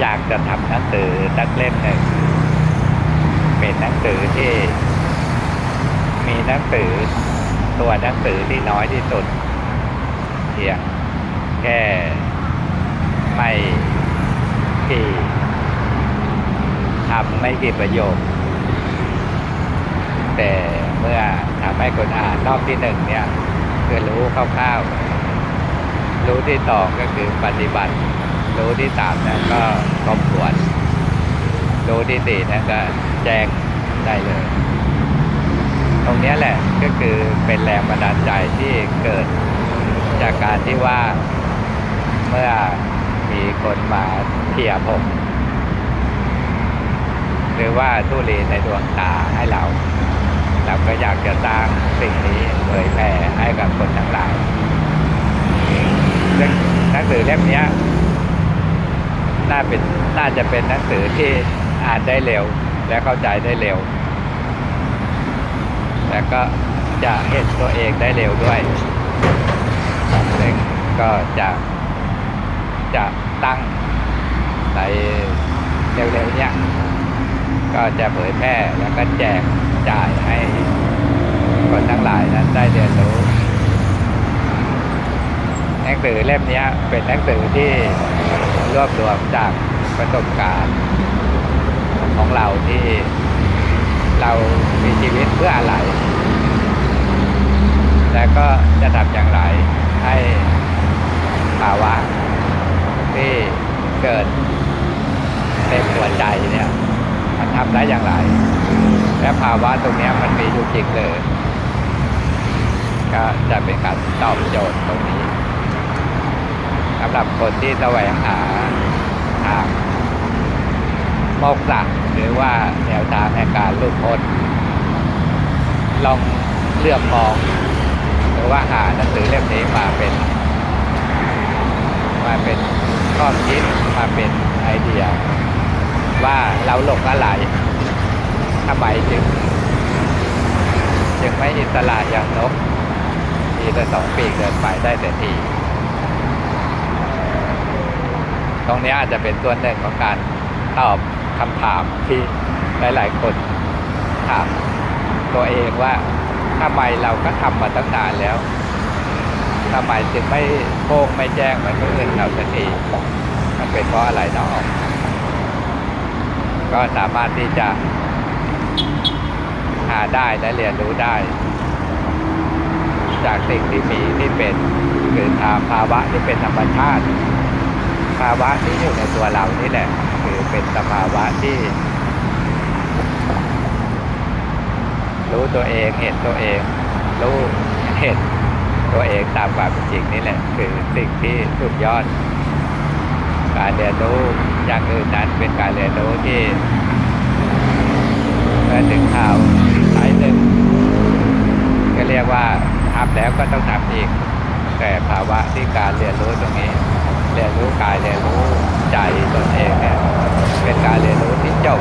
อยากจะทำหนังสือสักเล่มหนึ่งเป็นหนังสือที่ มีหนังสือตัวหนังสือที่น้อยที่สุดเพียงแค่ไม่กี่ทำไม่กี่ประโยค แต่เมื่อทำให้คนอ่านรอบที่หนึ่งเนี่ย คือรู้คร่าวๆรู้ที่สองก็คือปฏิบัติ รู้ที่สามนี่ยก็ทบทวนรู้ที่สี่นี่ยก็แจ้งได้เลย ตรงนี้แหละก็คือเป็นแรงบันดาลใจที่เกิดจากการที่ว่าเมื่อมีคนมาเขี่ยผม หรือว่าทุลีในดวงตาให้เรา เราก็อยากจะสร้างสิ่งนี้เผยแผ่ให้กับคนทั้งหลายซึ่งหนังสือเล่มนี้ น่าเป็นน่าจะเป็นหนังสือที่อ่านได้เร็ว และเข้าใจได้เร็วแล้วก็จะเห็นตัวเองได้เร็วด้วยซึ่งก็จะจะตั้งในเร็วๆเนี้ยก็จะเผยแพร่แล้วก็แจกจ่ายให้คนทั้งหลายนั้นได้เรียนรู้หนังสือเล่มนี้เป็นหนังสือที่ รวบรวมจากประสบการณ์ของเราที่เรามีชีวิตเพื่ออะไร แล้วก็จะทำอย่างไรให้ภาวะที่เกิดเต็มหัวใจเนี่ยมันทำได้อย่างไร และภาวะตรงนี้มันมีอยู่จริงเลยก็จะเป็นการตอบโจทย์ตรงนี้สำหรับคนที่แสวงหา โมกษะหรือว่าแนวทางในการหลุดพ้นลองเลือกมอง หรือว่าหาหนังสือเล่มนี้มาเป็น มาเป็นข้อคิดมาเป็นไอเดีย ว่าเราหลงอะไรทำไมจึงจึงไม่อิสระอย่างนกมีแต่สองปีกเดินไปได้แต่ทีตรงนี้อาจจะเป็นส่วนหนึ่งของการตอบ คำถามที่หลาย ๆ คนถามตัวเองว่าทำไมเราก็ทำมาตั้งนานแล้วทำไมจึงไม่โป้งไม่แจ้งเหมือนคนอื่นเราสักทีมันเป็นเพราะอะไรเนาะก็สามารถที่จะหาได้และเรียนรู้ได้ จากสิ่งที่มีที่เป็นคือภาวะที่เป็นธรรมชาติ ภาวะที่อยู่ในตัวเรานี่แหละ คือเป็นสภาวะที่ รู้ตัวเองเห็นตัวเอง รู้เห็นตัวเองตามความเป็นจริงนี่แหละ คือสิ่งที่สุดยอด การเรียนรู้อย่างอื่นนั้นเป็นการเรียนรู้ที่เมื่อถึงข่าวสายหนึ่งก็เรียกว่าทำแล้วก็ต้องทำอีก แต่ภาวะที่การเรียนรู้ตรงนี้ เรียนรู้กายเรียนรู้ใจตนเองเนี่ยเป็นการเรียนรู้ที่จบ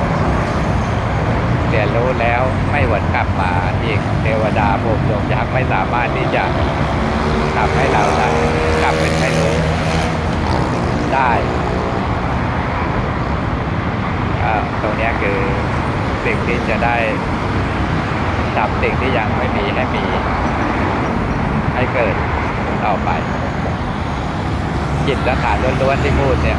เรียนรู้แล้วไม่หวนกลับมาอีกเทวดาภูมิยงยักษ์ไม่สามารถที่จะทำให้เราได้กลับเป็นไม่รู้ได้ตรงนี้คือสิ่งที่จะได้ทำสิ่งที่ยังไม่มีให้มีให้เกิดต่อไป จิตและขาดล้วนๆที่พูดเนี่ย